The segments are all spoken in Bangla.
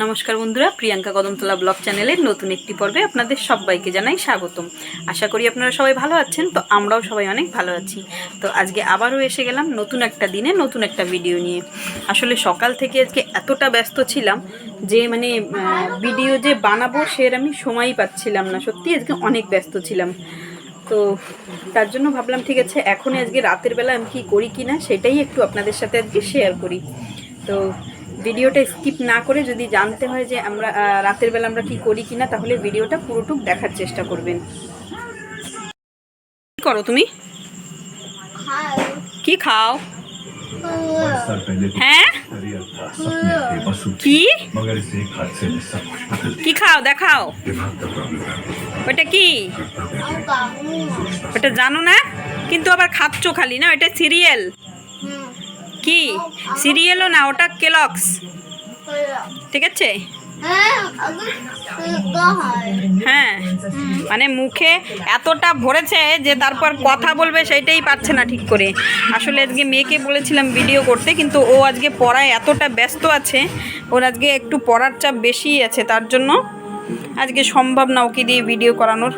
নমস্কার বন্ধুরা, প্রিয়াঙ্কা কদমতলা ব্লগ চ্যানেলের নতুন একটি পর্বে আপনাদের সবাইকে জানাই স্বাগতম। আশা করি আপনারা সবাই ভালো আছেন, তো আমরাও সবাই অনেক ভালো আছি। তো আজকে আবারও এসে গেলাম নতুন একটা দিনে, নতুন একটা ভিডিও নিয়ে। আসলে সকাল থেকে আজকে এতটা ব্যস্ত ছিলাম যে মানে ভিডিও যে বানাবো সের আমি সময়ই পাচ্ছিলাম না। সত্যি আজকে অনেক ব্যস্ত ছিলাম। তো তার জন্য ভাবলাম, ঠিক আছে এখন আজকে রাতের বেলা আমি কি করি কি না সেটাই একটু আপনাদের সাথে আজকে শেয়ার করি। তো ভিডিওটা স্কিপ না করে যদি জানতে হয় যে আমরা রাতের বেলা আমরা কি করি কিনা তাহলে ভিডিওটা পুরোটুক দেখার চেষ্টা করবেন। করো তুমি? কি খাও? হ্যাঁ? কি? কি খাও? দেখাও। ওটা কি? ওটা জানো না? কিন্তু আবার খাচ্ছ খালি না? ওটা সিরিয়াল। কি? সিরিয়ালও না, ওটা কেলক্স ঠিক আছে? হ্যাঁ মানে মুখে এতটা ভরেছে যে তারপর কথা বলবে সেটাই পারছে না ঠিক করে। আসলে আজকে মেয়েকে বলেছিলাম ভিডিও করতে, কিন্তু ও আজকে পড়ায় এতটা ব্যস্ত আছে, ওর আজকে একটু পড়ার চাপ বেশিই আছে, তার জন্য আজকে সম্ভব না ওকে দিয়ে ভিডিও করানোর।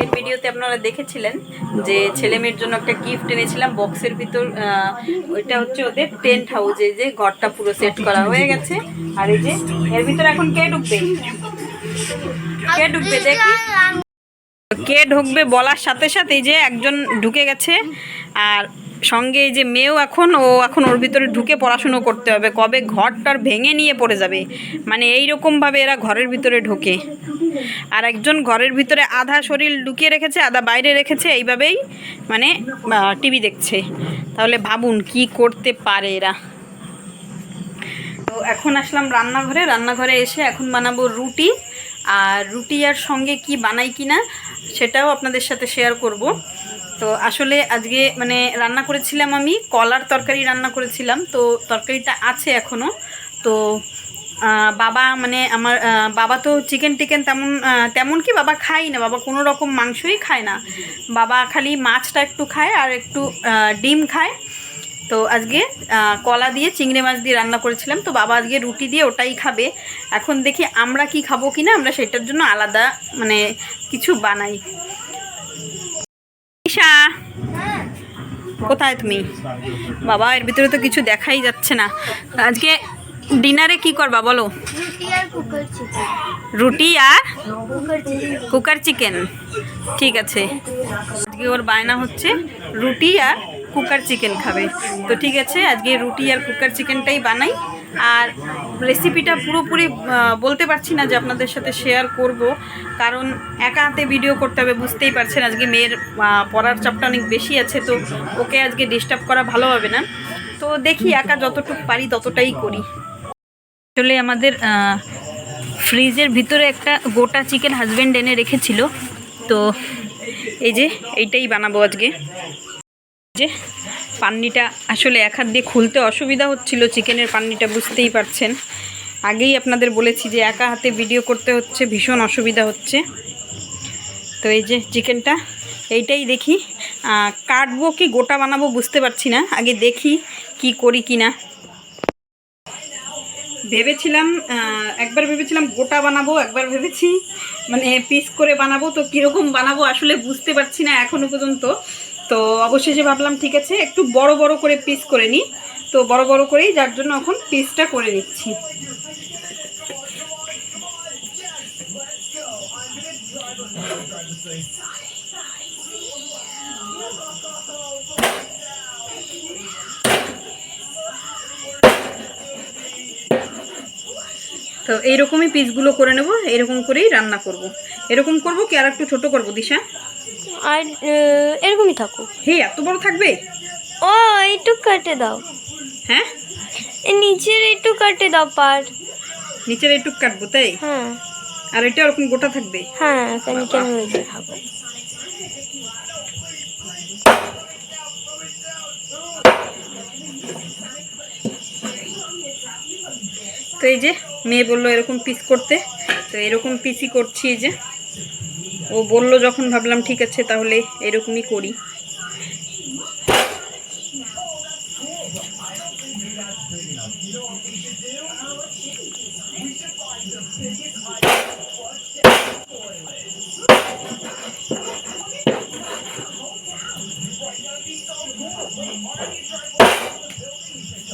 এর ভিডিওতে আপনারা দেখেছিলেন যে ছেলে মেয়ের জন্য একটা গিফট এনেছিলাম বক্সের ভিতর ওইটা হচ্ছে ওদের টেন্ট হাউসে যে ঘরটা পুরো সেট করা হয়ে গেছে। আর এই যে এর ভিতরে এখন কে ঢুকবে? কে ঢুকবে দেখি। কে ঢুকবে বলার সাথে সাথেই যে একজন ঢুকে গেছে, আর সঙ্গে যে মেয়েও এখন, ও এখন ওর ভিতরে ঢুকে পড়াশুনো করতে হবে। কবে ঘরটার ভেঙে নিয়ে পড়ে যাবে? মানে এই রকমভাবে এরা ঘরের ভিতরে ঢোকে। আর একজন ঘরের ভিতরে আধা শরীর লুকিয়ে রেখেছে, আধা বাইরে রেখেছে, এইভাবেই মানে টিভি দেখছে। তাহলে ভাবুন কি করতে পারে এরা। তো এখন আসলাম রান্নাঘরে। রান্নাঘরে এসে এখন বানাবো রুটি। আর রুটি আর সঙ্গে কি বানাই কি না সেটাও আপনাদের সাথে শেয়ার করব। তো আসলে আজকে মানে রান্না করেছিলাম আমি, কলার তরকারি রান্না করেছিলাম। তো তরকারিটা আছে এখনও তো বাবা মানে আমার বাবা তো চিকেন টিকেন তেমন তেমন কি বাবা খায় না, বাবা কোনো রকম মাংসই খায় না। বাবা খালি মাছটা একটু খায় আর একটু ডিম খায়। তো আজকে কলা দিয়ে, চিংড়ি মাছ দিয়ে রান্না করেছিলাম। তো বাবা আজকে রুটি দিয়ে ওটাই খাবে। এখন দেখি আমরা কি খাব কি না আমরা সেটার জন্য আলাদা মানে কিছু বানাই। ঈশা কোথায় তুমি? বাবা এর ভিতরে তো কিছু দেখাই যাচ্ছে না। আজকে ডিনারে কি করবা বলো? রুটি আর কুকার চিকেন। ঠিক আছে। আজকে ওর বায়না হচ্ছে রুটি আর কুকার চিকেন খাবে। তো ঠিক আছে আজকে রুটি আর কুকার চিকেনটাই বানাই। আর রেসিপিটা পুরোপুরি বলতে পারছি না যে আপনাদের সাথে শেয়ার করব, কারণ একা হাতে ভিডিও করতে হবে, বুঝতেই পারছেন আজকে মেয়ের পড়ার চাপটা অনেক বেশি আছে, তো ওকে আজকে ডিস্টার্ব করা ভালো হবে না। তো দেখি একা যতটুকু পারি ততটাই করি। আসলে আমাদের ফ্রিজের ভিতরে একটা গোটা চিকেন হাজব্যান্ড এনে রেখেছিল, তো এই যে, এইটাই বানাবো আজকে। যে পান্নিটা আসলে এক হাত দিয়ে খুলতে অসুবিধা হচ্ছিল, চিকেনের পান্নিটা বুঝতেই পারছেন। আগেই আপনাদের বলেছি যে একা হাতে ভিডিও করতে হচ্ছে, ভীষণ অসুবিধা হচ্ছে। তো এই যে চিকেনটা, এইটাই দেখি। কাটবো কি গোটা বানাবো বুঝতে পারছি না, আগে দেখি কি করি কি না। ভেবেছিলাম একবার ভেবেছিলাম গোটা বানাবো, একবার ভেবেছি মানে পিস করে বানাবো, তো কীরকম বানাবো আসলে বুঝতে পারছি না এখনও পর্যন্ত। তো অবশেষে ভাবলাম, ঠিক আছে, একটু বড় বড় করে পিস করে নিই। তো বড় বড় করেই যার জন্য এখন পিসটা করে নিচ্ছি। তো এইরকমই পিসগুলো করে নেব, এরকম করেই রান্না করব। এরকম করব কি আর একটু ছোটো করব, দিশা? আর এরকমই থাকো হে এত বড় থাকবে? ও একটু কেটে দাও। হ্যাঁ? নিচের একটু কেটে দাও পার। নিচের একটু কাটবো তাই? হ্যাঁ। আর এটা ওরকম গোটা থাকবে? হ্যাঁ কেন কেন খাব তো এই যে মেয়ে বলল এরকম পিস করতে। তো এরকম পিসই করছি এই যে। ও বলল, যখন ভাবলাম ঠিক আছে, তাহলে এরকমই করি।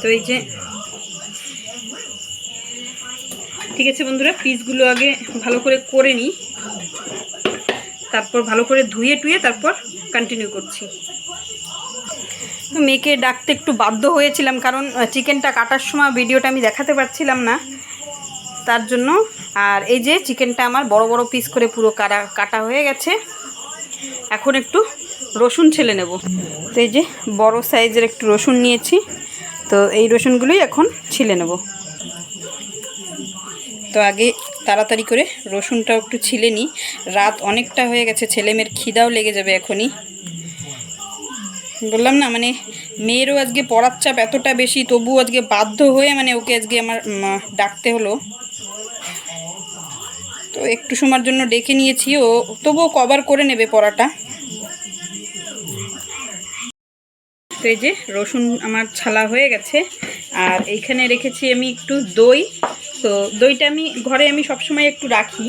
তো এই যে, ঠিক আছে বন্ধুরা পিসগুলো আগে ভালো করে করে নিই। তারপর ভালো করে ধুয়ে টুয়ে তারপর কন্টিনিউ করছি। মেয়েকে ডাকতে একটু বাধ্য হয়েছিলাম কারণ চিকেনটা কাটার সময় ভিডিওটা আমি দেখাতে পারছিলাম না। তার জন্য, আর এই যে চিকেনটা আমার বড় বড় পিস করে পুরো কাটা কাটা হয়ে গেছে। এখন একটু রসুন ছেলে নেব। তো এই যে বড় সাইজের একটু রসুন নিয়েছি। তো এই রসুনগুলোই এখন ছিলে নেব। তো আগে তাড়াতাড়ি করে রসুনটাও একটু ছিলে নিই রাত অনেকটা হয়ে গেছে, ছেলেমেয়ের খিদাও লেগে যাবে এখনই। বললাম না মানে মেয়েরও আজকে পড়ার চাপ এতটা বেশি তবু আজকে বাধ্য হয়ে মানে ওকে আজকে আমার ডাকতে হলো। তো একটু সময়ের জন্য ডেকে নিয়েছি ও, তবুও কভার করে নেবে পড়াটা। তো এই যে রসুন আমার ছালা হয়ে গেছে। আর এইখানে রেখেছি আমি একটু দই। তো দইটা আমি ঘরে আমি সবসময় একটু রাখি।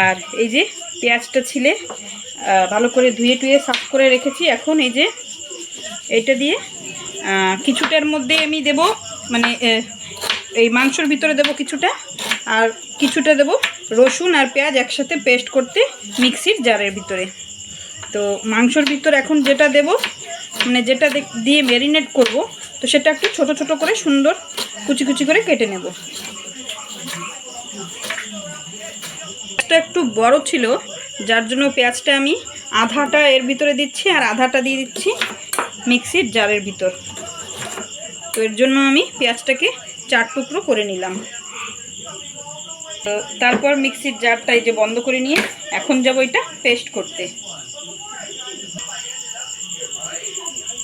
আর এই যে পেঁয়াজটা ছিলে ভালো করে ধুয়ে টুয়ে সাফ করে রেখেছি। এখন এই যে এটা দিয়ে কিছুটার মধ্যে আমি দেব মানে এই মাংসর ভিতরে দেব কিছুটা। আর কিছুটা দেব রসুন আর পেঁয়াজ একসাথে পেস্ট করতে মিক্সির জারের ভিতরে। তো মাংসর ভিতর এখন যেটা দেব মানে যেটা দিয়ে ম্যারিনেট করব, তো সেটা একটু ছোট ছোট করে সুন্দর কুচি কুচি করে কেটে নেব। একটু বড় ছিল, যার জন্য পেঁয়াজটা আমি আধাটা এর ভিতরে দিচ্ছি আর আধাটা দিয়ে দিচ্ছি মিক্সির জারের ভিতর। তো এর জন্য আমি পেঁয়াজটাকে চার টুকরো করে নিলাম। তো তারপর মিক্সির জারটা এই যে বন্ধ করে নিয়ে এখন যাব এটা পেস্ট করতে।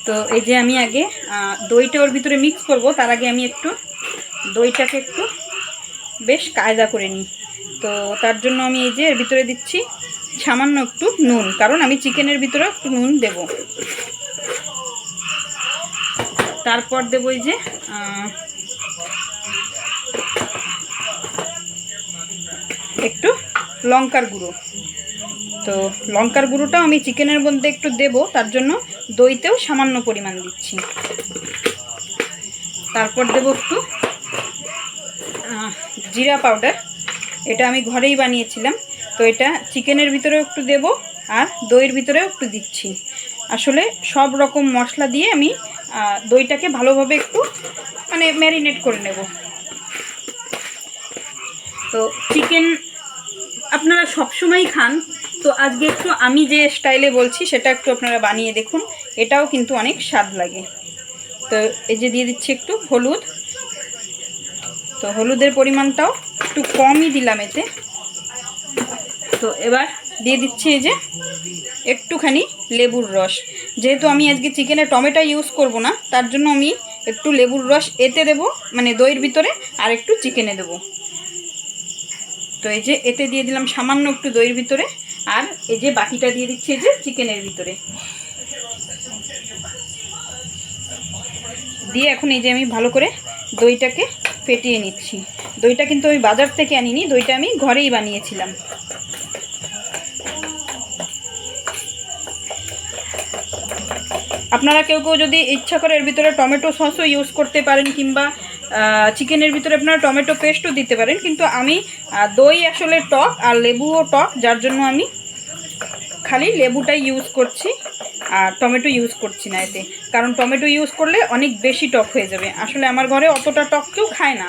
তো এই যে আমি আগে দইটা ওর ভিতরে মিক্স করব, তার আগে আমি একটু দইটাকে একটু বেশ কায়দা করে নিই। তো তার জন্য আমি এই যে এর ভিতরে দিচ্ছি সামান্য একটু নুন, কারণ আমি চিকেনের ভিতরে একটু নুন দেব। তারপর দেবো এই যে একটু লঙ্কার গুঁড়ো। তো লঙ্কার গুঁড়োটাও আমি চিকেনের মধ্যে একটু দেব, তার জন্য দইতেও সামান্য পরিমাণ দিচ্ছি। তারপর দেব একটু জিরা পাউডার। এটা আমি ঘরেই বানিয়েছিলাম, তো এটা চিকেনের ভিতরেও একটু দেব আর দইয়ের ভিতরেও একটু দিচ্ছি। আসলে সব রকম মশলা দিয়ে আমি দইটাকে ভালোভাবে একটু মানে ম্যারিনেট করে নেব। তো চিকেন আপনারা সবসময়ই খান তো আজকে একটু আমি যে স্টাইলে বলছি, সেটা একটু আপনারা বানিয়ে দেখুন। এটাও কিন্তু অনেক স্বাদ লাগে। তো এই যে দিয়ে দিচ্ছি একটু হলুদ। তো হলুদের পরিমাণটাও একটু কমই দিলাম এতে। তো এবার দিয়ে দিচ্ছি এই যে একটুখানি লেবুর রস। যেহেতু আমি আজকে চিকেনে টমেটো ইউজ করব না, তার জন্য আমি একটু লেবুর রস এতে দেব মানে দইয়ের ভিতরে, আর একটু চিকেনে দেবো। তো এই যে এতে দিয়ে দিলাম সামান্য একটু দইয়ের ভিতরে। আর এই যে বাকিটা দিয়ে দিচ্ছি যে চিকেনের ভিতরে। দিয়ে এখন এই যে আমি ভালো করে দইটাকে ফেটিয়ে নিচ্ছি। দইটা কিন্তু আমি বাজার থেকে আনিনি, দইটা আমি ঘরেই বানিয়েছিলাম। আপনারা কেউ কেউ যদি ইচ্ছা করে এর ভিতরে টমেটো সসও ইউজ করতে পারেন কিংবা চিকেনের ভিতরে আপনারা টমেটো পেস্টও দিতে পারেন, কিন্তু আমি দই আসলে টক আর লেবুও টক, যার জন্য আমি খালি লেবুটাই ইউজ করছি আর টমেটো ইউজ করছি না এতে। কারণ টমেটো ইউজ করলে অনেক বেশি টক হয়ে যাবে। আসলে আমার ঘরে অতটা টক কেউ খায় না।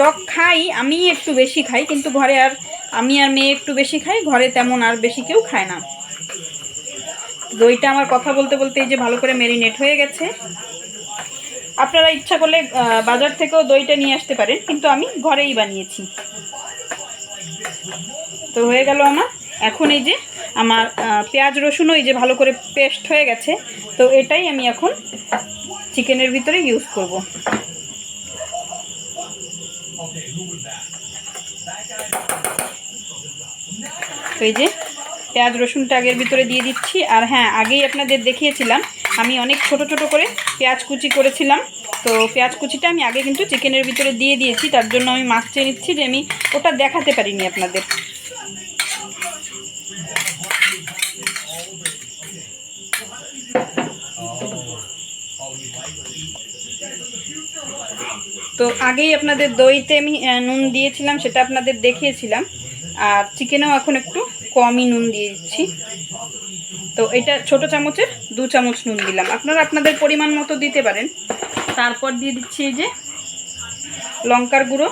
টক খাই, আমি একটু বেশি খাই, কিন্তু ঘরে আর আমি আর মেয়ে একটু বেশি খাই, ঘরে তেমন আর বেশি কেউ খায় না। দইটা আমার কথা বলতে বলতে এই যে ভালো করে মেরিনেট হয়ে গেছে। আপনারা ইচ্ছা করলে বাজার থেকেও দইটা নিয়ে আসতে পারেন, কিন্তু আমি ঘরেই বানিয়েছি। তো হয়ে গেল আমার। এখন এই যে আমার পেঁয়াজ রসুনও এই যে ভালো করে পেস্ট হয়ে গেছে। তো এটাই আমি এখন চিকেনের ভিতরে ইউজ করব। এই যে পেঁয়াজ রসুনটা আগের ভিতরে দিয়ে দিচ্ছি। আর হ্যাঁ আগেই আপনাদের দেখিয়েছিলাম, আমি অনেক ছোট ছোট করে পেঁয়াজ কুচি করেছিলাম। তো পেঁয়াজ কুচিটা আমি আগে কিন্তু চিকেনের ভিতরে দিয়ে দিয়েছি, তার জন্য আমি মাছ চেয়ে নিচ্ছি যে আমি ওটা দেখাতে পারিনি আপনাদের। তো আগেই আপনাদের দইতে আমি নুন দিয়েছিলাম, সেটা আপনাদের দেখিয়েছিলাম। আর চিকেনেও এখন একটু কমই নুন দিয়ে দিচ্ছি। তো এটা ছোট চামচের দু চামচ নুন দিলাম। আপনারা আপনাদের পরিমাণ মতো দিতে পারেন। তারপর দিয়ে দিচ্ছি এই যে লঙ্কার গুঁড়ো।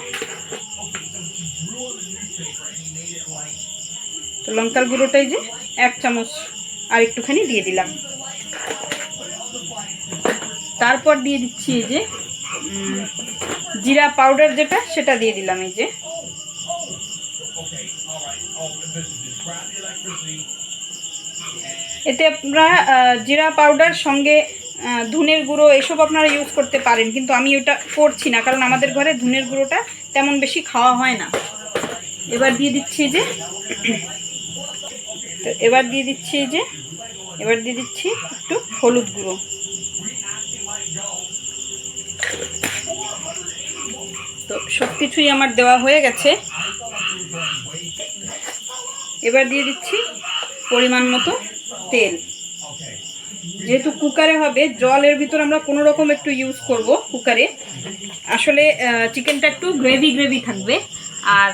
তো লঙ্কার গুঁড়োটাই যে এক চামচ আর একটুখানি দিয়ে দিলাম। তারপর দিয়ে দিচ্ছি এই যে জিরা পাউডার যেটা, সেটা দিয়ে দিলাম এই যে। এতে আপনারা জিরা পাউডার সঙ্গে ধনের গুঁড়ো এসব আপনারা ইউজ করতে পারেন, কিন্তু আমি ওটা করছি না, কারণ আমাদের ঘরে ধনের গুঁড়োটা তেমন বেশি খাওয়া হয় না। এবার দিয়ে দিচ্ছি যে, তো এবার দিয়ে দিচ্ছি যে, এবার দিয়ে দিচ্ছি একটু হলুদ গুঁড়ো। তো সব কিছুই আমার দেওয়া হয়ে গেছে। এবার দিয়ে দিচ্ছি পরিমাণ মতো তেল। যেহেতু কুকারে হবে, জলের ভিতর আমরা কোনো রকম একটু ইউজ করব কুকারে। আসলে চিকেনটা একটু গ্রেভি গ্রেভি থাকবে। আর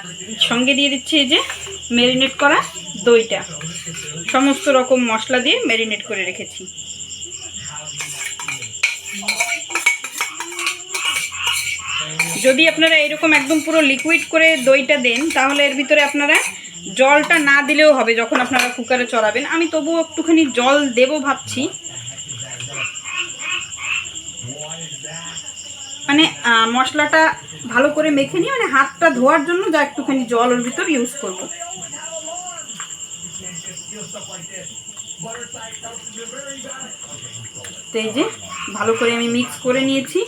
সঙ্গে দিয়ে দিচ্ছি এই যে ম্যারিনেট করা দইটা। সমস্ত রকম মশলা দিয়ে ম্যারিনেট করে রেখেছি। যদি আপনারা এরকম একদম পুরো লিকুইড করে দইটা দেন, তাহলে এর ভিতরে আপনারা জলটা না দিলেও হবে যখন আপনারা কুকারে চড়াবেন। আমি তবুও একটুখানি জল দেব ভাবছি। মানে মশলাটা ভালো করে মেখে নিয়ে মানে হাতটা ধোয়ার জন্য যা একটুখানি জল ওর ভিতর ইউজ করব। এই যে, ভালো করে আমি মিক্স করে নিয়েছি।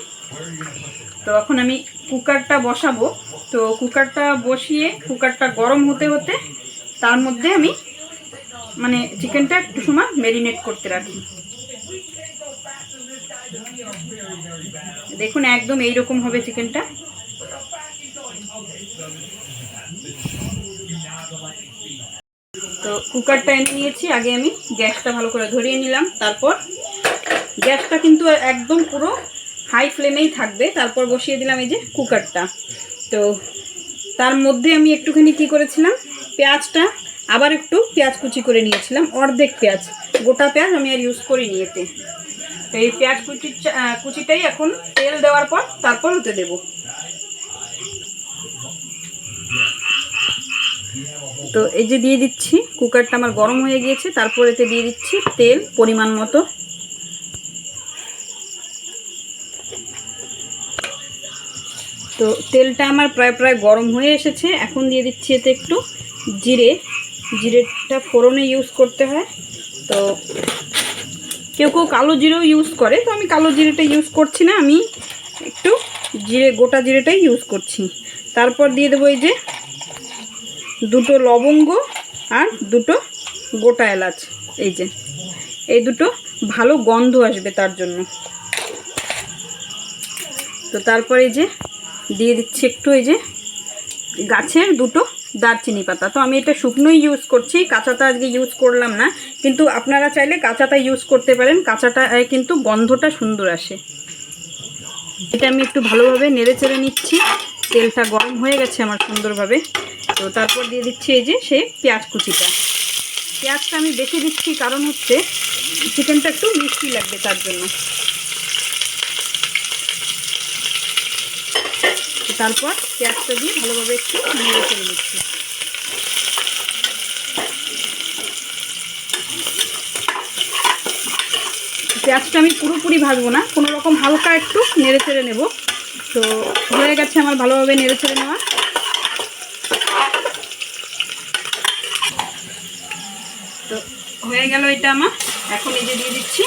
তো এখন আমি কুকারটা বসাবো। তো কুকারটা বসিয়ে, কুকারটা গরম হতে হতে তার মধ্যে আমি মানে চিকেনটা একটু সময় ম্যারিনেট করতে রাখি। দেখুন একদম এইরকম হবে চিকেনটা তো কুকারটা এনে নিয়েছি, আগে আমি গ্যাসটা ভালো করে ধরিয়ে নিলাম, তারপর গ্যাসটা কিন্তু একদম পুরো হাই ফ্লেমেই থাকবে, তারপর বসিয়ে দিলাম এই যে কুকারটা। তো তার মধ্যে আমি একটুখানি কি করেছিলাম? পেঁয়াজটা আবার একটু পেঁয়াজ কুচি করে নিয়েছিলাম, অর্ধেক পেঁয়াজ। গোটা পেঁয়াজ আমি আর ইউজ করিনি এতে। তো এই পেঁয়াজ কুচি কুচিটাই এখন তেল দেওয়ার পর তারপর হতে দেব। তো এই যে দিয়ে দিচ্ছি কুকারটা আমার গরম হয়ে গিয়েছে, তারপর এতে দিয়ে দিচ্ছি তেল পরিমাণ মতো। তো তেলটা আমার প্রায় প্রায় গরম হয়ে এসেছে। এখন দিয়ে দিচ্ছি এতে একটু জিরে। জিরেটা ফোড়নে ইউজ করতে হয়। তো কেউ কেউ কালো জিরেও ইউজ করে। তো আমি কালো জিরেটা ইউজ করছি না, আমি একটু জিরে, গোটা জিরেটাই ইউজ করছি। তারপর দিয়ে দেবো এই যে দুটো লবঙ্গ আর দুটো গোটা এলাচ। এই যে, এই দুটো ভালো গন্ধ আসবে তার জন্য। তো তারপরে এই যে দিয়ে দিচ্ছি একটু এই যে গাছের দুটো দারচিনি পাতা। তো আমি এটা শুকনোই ইউজ করছি, কাঁচাটা আজকে ইউজ করলাম না, কিন্তু আপনারা চাইলে কাঁচাটা ইউজ করতে পারেন কাঁচাটা কিন্তু গন্ধটা সুন্দর আসে। এটা আমি একটু ভালোভাবে নেড়ে চেড়ে নিচ্ছি, তেলটা গরম হয়ে গেছে আমার সুন্দরভাবে। তো তারপর দিয়ে দিচ্ছি এই যে সে পেঁয়াজ কুচিটা। পেঁয়াজটা আমি বেশি দিচ্ছি কারণ হচ্ছে চিকেনটা একটু মিষ্টি লাগবে তার জন্য। তারপর পেঁয়াজটা দিয়ে ভালোভাবে একটু নেড়ে চেড়ে নিচ্ছি। পেঁয়াজটা আমি পুরোপুরি ভাজবো না, কোনো রকম হালকা একটু নেড়ে চেড়ে নেব। তো হয়ে গেছে আমার ভালোভাবে নেড়ে চেড়ে নেওয়া। তো হয়ে গেল এটা আমার। এখন এই যে দিয়ে দিচ্ছি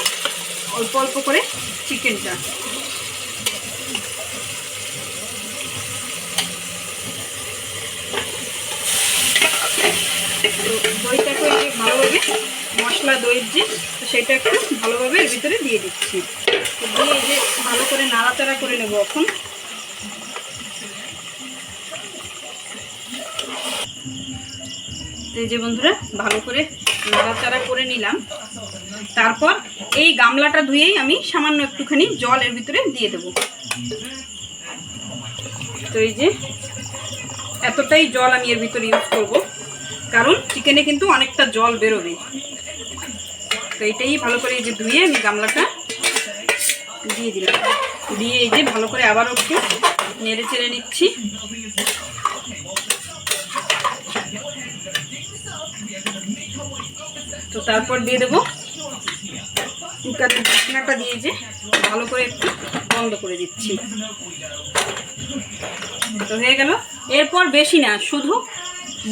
অল্প অল্প করে চিকেনটা তো দইটাকে এই মশলা দইয়ের যে তো সেটা একটু ভালোভাবে এর ভিতরে দিয়ে দিচ্ছি। তো দিয়ে যে ভালো করে নাড়াচাড়া করে নেব এখন। এই যে বন্ধুরা, ভালো করে নাড়াচাড়া করে নিলাম। তারপর এই গামলাটা ধুয়েই আমি সামান্য একটুখানি জল এর ভিতরে দিয়ে দেবো। তো এই যে এতটাই জল আমি এর ভিতরে ইউজ করব। কারণ চিকেনে কিন্তু অনেকটা জল বেরোবে তো এইটাই ভালো করে এই যে ধুয়ে আমি গামলাটা দিয়ে দিলাম। দিয়ে এই যে ভালো করে আবার একটু নেড়ে চেড়ে নিচ্ছি। তো তারপর দিয়ে দেবো কুকারের ঢাকনাটা দিয়ে যে ভালো করে একটু বন্ধ করে দিচ্ছি। তো হয়ে গেল। এরপর বেশি না, শুধু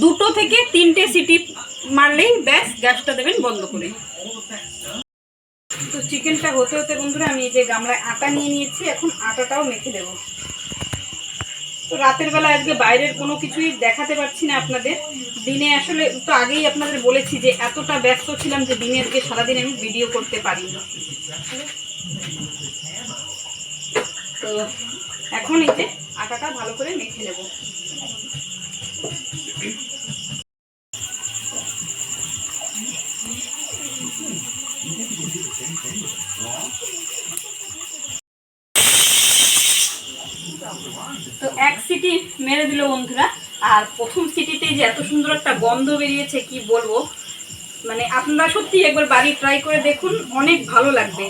দুটো থেকে তিনটে সিটি মারলেই ব্যাস গ্যাসটা দেবেন বন্ধ করে। তো চিকেনটা হতে হতে বন্ধুরা আমি এই যে গামলায় আটা নিয়ে নিয়েছি, এখন আটাটাও মেখে দেবো তো রাতের বেলা আজকে বাইরের কোনো কিছুই দেখাতে পারছি না আপনাদের। দিনে আসলে তো আগেই আপনাদের বলেছি যে এতটা ব্যস্ত ছিলাম যে দিনে আজকে সারাদিন আমি ভিডিও করতে পারিনি তো এখন এই যে আটাটা ভালো করে মেখে নেব। তো এক সিটি মেরে দিল বন্ধুরা। আর প্রথম সিটিতে যে এত সুন্দর একটা গন্ধ বেরিয়েছে, কি বলব? মানে আপনারা সত্যি একবার বাড়ি ট্রাই করে দেখুন, অনেক ভালো লাগবে।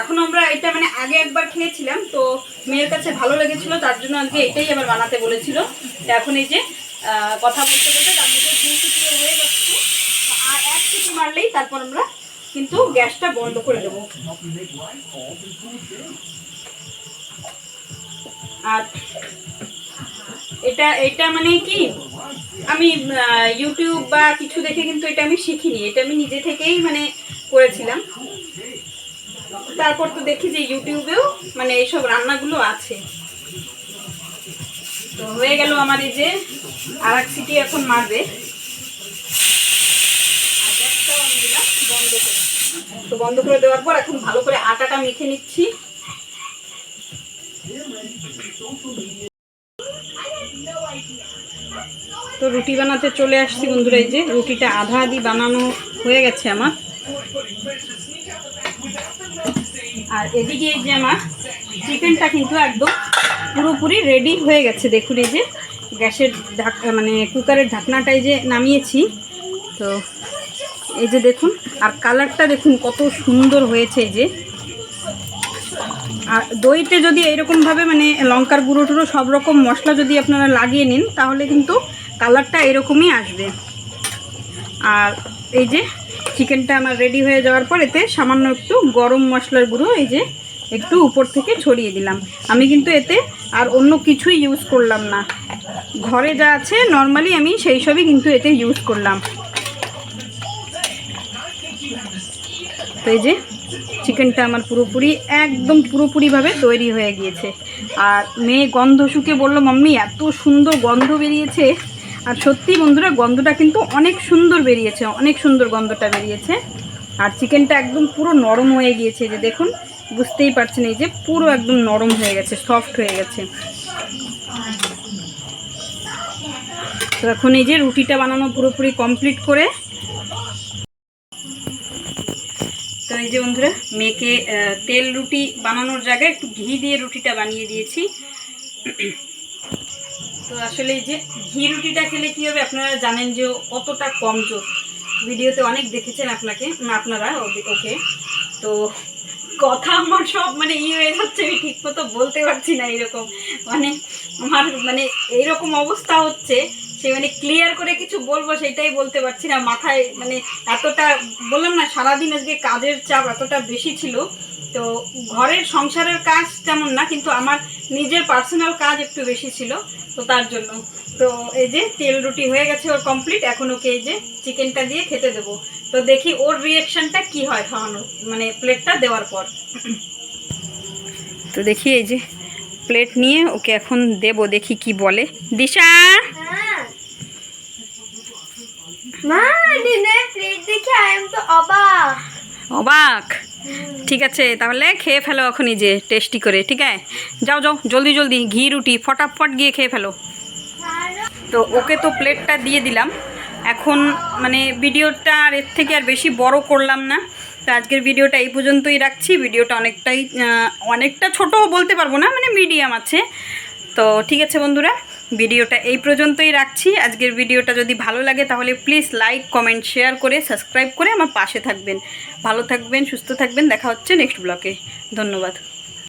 এখন আমরা এটা মানে আগে একবার খেয়েছিলাম, তো মেয়ের কাছে ভালো লেগেছিল, তার জন্য আজকে এটাই আবার বানাতে বলেছিল। এখন এই যে কথা বলতে বলতে তার মধ্যে দুই সিটি হয়ে যাচ্ছে। আর এক সিটি মারলেই তারপর আমরা কিন্তু গ্যাসটা বন্ধ করে দেবো। আর এটা এটা মানে কি? আমি ইউটিউব বা কিছু দেখে কিন্তু এটা আমি শিখিনি। এটা আমি নিজে থেকেই মানে করেছিলাম। তারপর তো দেখি যে ইউটিউবেও মানে এইসব রান্নাগুলো আছে। তো হয়ে গেল আমার এই যে আর এক সিটি এখন মারবে। তো বন্ধ করে দেওয়ার পর এখন ভালো করে আটাটা মেখে নিচ্ছি। তো রুটি বানাতে চলে আসছি বন্ধুরা, এই যে রুটিটা আধা আধি বানানো হয়ে গেছে আমার। আর এদিকে এই যে আমার চিকেনটা কিন্তু একদম পুরোপুরি রেডি হয়ে গেছে। দেখুন এই যে গ্যাসের ঢাক মানে কুকারের ঢাকনাটা এই যে নামিয়েছি। তো এই যে দেখুন, আর কালারটা দেখুন কত সুন্দর হয়েছে এই যে। আর দইতে যদি এরকমভাবে মানে লঙ্কার গুঁড়ো টুড়ো সব রকম মশলা যদি আপনারা লাগিয়ে নিন, তাহলে কিন্তু কালারটা এরকমই আসবে। আর এই যে চিকেনটা আমার রেডি হয়ে যাওয়ার পর এতে সামান্য একটু গরম মশলার গুঁড়ো, এই যে একটু উপর থেকে ছড়িয়ে দিলাম। আমি কিন্তু এতে আর অন্য কিছুই ইউজ করলাম না। ঘরে যা আছে নর্মালি আমি সেই সবই কিন্তু এতে ইউজ করলাম। তো এই যে চিকেনটা আমার পুরোপুরি, একদম পুরোপুরিভাবে তৈরি হয়ে গিয়েছে। আর মেয়ে গন্ধ শুকে বলল, মাম্মি, এত সুন্দর গন্ধ বেরিয়েছে। আর সত্যি বন্ধুরা, গন্ধটা কিন্তু অনেক সুন্দর বেরিয়েছে, অনেক সুন্দর গন্ধটা বেরিয়েছে। আর চিকেনটা একদম পুরো নরম হয়ে গিয়েছে যে দেখুন। বুঝতেই পারছেন, এই যে পুরো একদম নরম হয়ে গেছে সফট হয়ে গেছে। তো এখন এই যে রুটিটা বানানো পুরোপুরি কমপ্লিট করে, তো এই যে বন্ধুরা, মেয়েকে তেল রুটি বানানোর জায়গায় একটু ঘি দিয়ে রুটিটা বানিয়ে দিয়েছি। তো আসলে এই যে ঘি রুটিটা খেলে কী হবে, আপনারা জানেন যে কতটা কমজোর। ভিডিওতে অনেক দেখেছেন আপনাকে, আপনারা, ওকে। তো কথা আমার সব মানে ই হয়ে যাচ্ছে, আমি ঠিক মতো বলতে পারছি না এরকম। মানে আমার মানে এইরকম অবস্থা হচ্ছে, সে মানে ক্লিয়ার করে কিছু বলব সেটাই বলতে পারছি না। মাথায় মানে এতটা, বললাম না সারাদিন আজকে কাজের চাপ এতটা বেশি ছিল তো ঘরের সংসারের কাজ তেমন না কিন্তু আমার নিজের পার্সোনাল কাজ একটু বেশি ছিল তো তার জন্য। তো এই যে তেল রুটি হয়ে গেছে ওর কমপ্লিট এখন ওকে এই যে চিকেনটা দিয়ে খেতে দেবো। তো দেখি ওর রিয়েকশনটা কি হয় খাওয়ানো মানে প্লেটটা দেওয়ার পর। তো দেখি এই যে প্লেট নিয়ে ওকে এখন দেবো দেখি কি বলে। দিশা! মা প্লেট দেখে আই এম তো অবাক। অবাক? ঠিক আছে, তাহলে খেয়ে ফেলো এখনই যে টেস্টি করে, ঠিক আছে? যাও যাও, জলদি জলদি, ঘি, রুটি, ফটাফট গিয়ে খেয়ে ফেলো। তো ওকে তো প্লেটটা দিয়ে দিলাম। এখন মানে ভিডিওটা আর এর থেকে আর বেশি বড় করলাম না। তো আজকের ভিডিওটা এই পর্যন্তই রাখছি। ভিডিওটা অনেকটাই অনেকটা ছোটও বলতে পারব না মানে মিডিয়াম আছে। তো ঠিক আছে বন্ধুরা ভিডিওটা এই পর্যন্তই রাখছি। আজকের ভিডিওটা যদি ভালো লাগে তাহলে প্লিজ লাইক কমেন্ট শেয়ার করে সাবস্ক্রাইব করে আমার পাশে থাকবেন। ভালো থাকবেন, সুস্থ থাকবেন। দেখা হচ্ছে নেক্সট ব্লকে ধন্যবাদ।